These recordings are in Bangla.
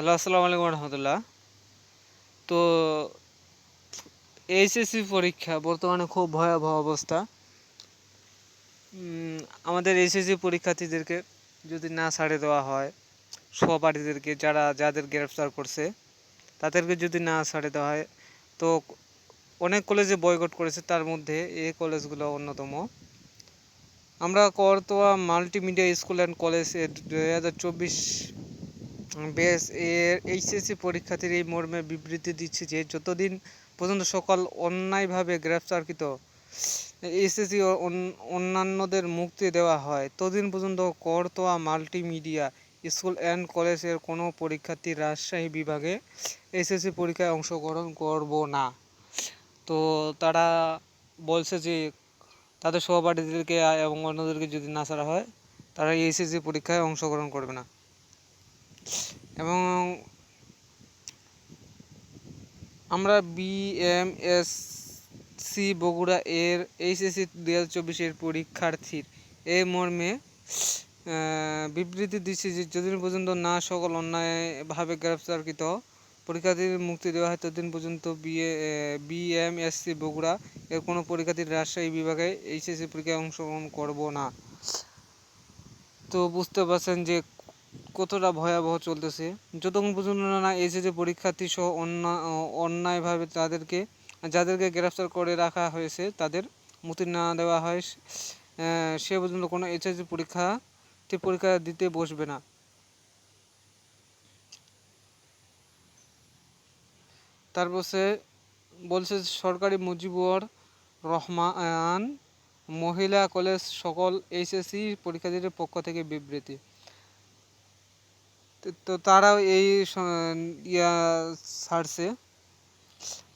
হ্যালো, আসসালামু আলাইকুম রহমতুল্লাহ। তো, এইচএসসি পরীক্ষা, বর্তমানে খুব ভয়াবহ অবস্থা। আমাদের এইচএসসি পরীক্ষার্থীদেরকে যদি না ছাড়ে দেওয়া হয়, সহপাঠীদেরকে, যারা, যাদের গ্রেফতার করছে, তাদেরকে যদি না ছাড়ে দেওয়া হয়, তো অনেক কলেজে বয়কট করেছে, তার মধ্যে এই কলেজগুলো অন্যতম। আমরা Karatoya multimedia school and college দুই হাজার চব্বিশ বেশ এর এইচএসসি পরীক্ষার্থীর এই মর্মে বিবৃতি দিচ্ছে যে, যতদিন পর্যন্ত সকল অন্যায়ভাবে গ্রেফতারকৃত এইচএসসি অন্যান্যদের মুক্তি দেওয়া হয়, ততদিন পর্যন্ত করতোয়া মাল্টিমিডিয়া স্কুল অ্যান্ড কলেজের কোনো পরীক্ষার্থী রাজশাহী বিভাগে এইচএসসি পরীক্ষায় অংশগ্রহণ করব না। তো তারা বলছে যে, তাদের সহপাঠীদেরকে এবং অন্যদেরকে যদি না ছাড়া হয়, তারা এইচএসসি পরীক্ষায় অংশগ্রহণ করবে না। এবং আমরা বিএমএসসি বগুড়া এর এইচএসসি দুই হাজার চব্বিশের পরীক্ষার্থীর এই মর্মে বিবৃতি দিচ্ছি যে যতদিন পর্যন্ত না সকল অন্যায়ভাবে গ্রেফতারকৃত পরীক্ষার্থীর মুক্তি দেওয়া হয়, ততদিন পর্যন্ত বিএ বিএমএসসি বগুড়া এর কোনো পরীক্ষার্থীর রাজশাহী বিভাগে এইচএসসি পরীক্ষায় অংশগ্রহণ করব না। তো বুঝতে পারছেন যে কতটা ভয়াবহ চলতেছে? যতক্ষণ পর্যন্ত না এসেছে পরীক্ষার্থী সহ অন্যায়ভাবে তাদেরকে, যাদেরকে গ্রেফতার করে রাখা হয়েছে, তাদের মুক্তি না দেওয়া হয়, সে পর্যন্ত কোনো এইচএসসি পরীক্ষাটি পরীক্ষা দিতে বসবে না। তারপর সে বলছে সরকারি মুজিবুর রহমান, মহিলা কলেজ সকল এইচএসসি পরীক্ষার্থীদের পক্ষ থেকে বিবৃতি। তো তারাও এই ইয়া ছাড়ছে।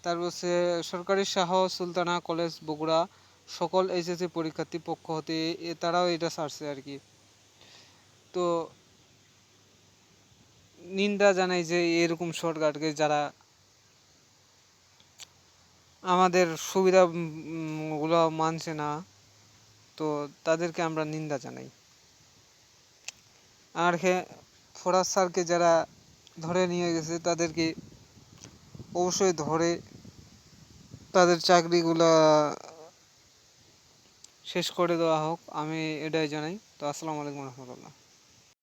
তারপর সে সরকারি শাহ সুলতানা কলেজ, বগুড়া, সকল এইচএসসি পরীক্ষার্থী পক্ষ হতে তারাও এটা ছাড়ছে আর কি। তো নিন্দা জানাই যে এরকম সরকারকে যারা আমাদের সুবিধাগুলো মানছে না, তো তাদেরকে আমরা নিন্দা জানাই। আর ফরাজ স্যারকে যারা ধরে নিয়ে গেছে, তাদেরকে অবশ্যই ধরে তাদের চাকরিগুলো শেষ করে দেওয়া হোক। আমি এটাই জানাই। তো আসসালামু আলাইকুম রহমতুল্লাহ।